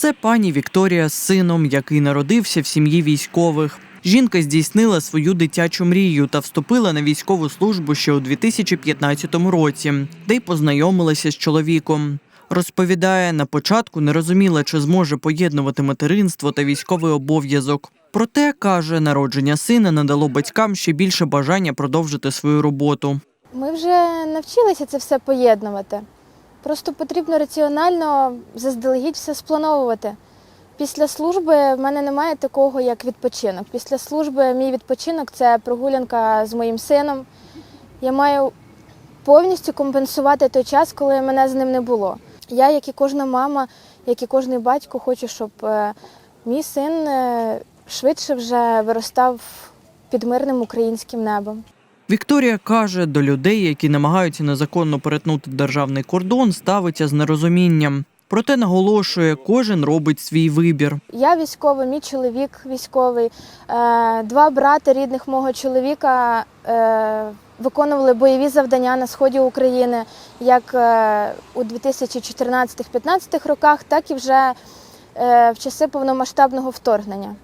Це пані Вікторія з сином, який народився в сім'ї військових. Жінка здійснила свою дитячу мрію та вступила на військову службу ще у 2015 році, де й познайомилася з чоловіком. Розповідає, на початку не розуміла, чи зможе поєднувати материнство та військовий обов'язок. Проте каже, народження сина надало батькам ще більше бажання продовжити свою роботу. Ми вже навчилися це все поєднувати. Просто потрібно раціонально заздалегідь все сплановувати. Після служби в мене немає такого, як відпочинок. Після служби мій відпочинок це прогулянка з моїм сином. Я маю повністю компенсувати той час, коли мене з ним не було. Я, як і кожна мама, як і кожний батько, хочу, щоб е, мій син е, швидше вже виростав під мирним українським небом. Вікторія каже, до людей, які намагаються незаконно перетнути державний кордон, ставиться з нерозумінням. Проте наголошує, кожен робить свій вибір. Я військовий, мій чоловік військовий. Е, Два брати рідних мого чоловіка е, виконували бойові завдання на сході України як е, у 2014-15 роках, так і вже в часи повномасштабного вторгнення.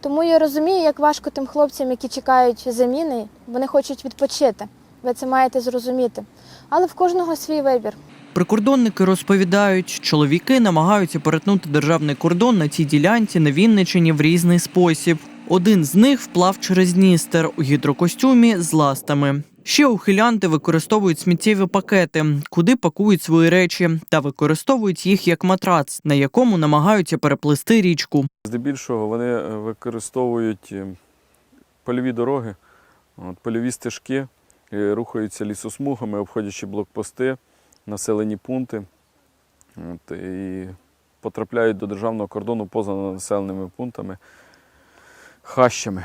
Тому я розумію, як важко тим хлопцям, які чекають заміни, вони хочуть відпочити. Ви це маєте зрозуміти. Але в кожного свій вибір. Прикордонники розповідають, чоловіки намагаються перетнути державний кордон на цій ділянці на Вінничині в різний спосіб. Один з них вплав через Дністер у гідрокостюмі з ластами. Ще ухилянти використовують сміттєві пакети, куди пакують свої речі, та використовують їх як матрац, на якому намагаються переплисти річку. Здебільшого вони е, використовують е, польові дороги, польові стежки, е, рухаються лісосмугами, обходячи блокпости, населені пункти от, і потрапляють до державного кордону поза населеними пунктами, хащами.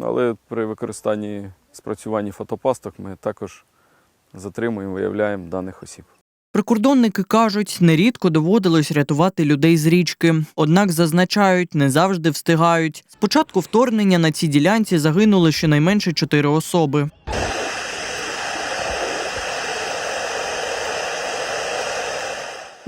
Але при використанні спрацюванні фотопасток ми також затримуємо, виявляємо даних осіб. Прикордонники кажуть, нерідко доводилось рятувати людей з річки. Однак зазначають, не завжди встигають. Спочатку вторгнення на цій ділянці загинули щонайменше чотири особи.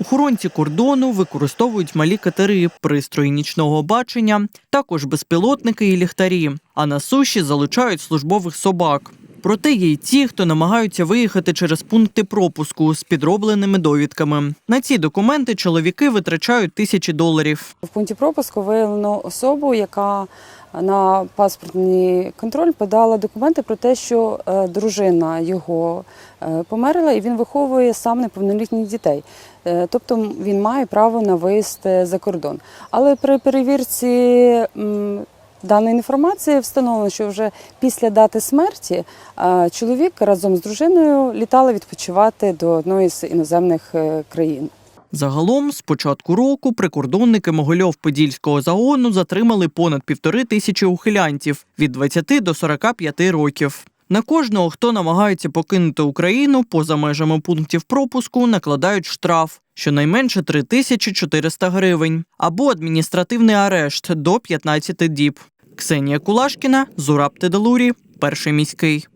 Охоронці кордону використовують малі катери, пристрої нічного бачення, також безпілотники і ліхтарі. А на суші залучають службових собак. Проте є й ті, хто намагаються виїхати через пункти пропуску з підробленими довідками. На ці документи чоловіки витрачають тисячі доларів. В пункті пропуску виявлено особу, яка на паспортний контроль подала документи про те, що е, дружина його е, померла, і він виховує сам неповнолітніх дітей. Е, Тобто він має право на виїзд за кордон. Але при перевірці даної інформації встановлено, що вже після дати смерті чоловік разом з дружиною літали відпочивати до одної з іноземних е, країн. Загалом, з початку року, прикордонники Могильов-Подільського загону затримали понад півтори тисячі ухилянтів від 20 до 45 років. На кожного, хто намагається покинути Україну поза межами пунктів пропуску, накладають штраф щонайменше 3400 гривень або адміністративний арешт до 15 діб. Ксенія Кулашкіна, Зураб Теделурі, перший міський.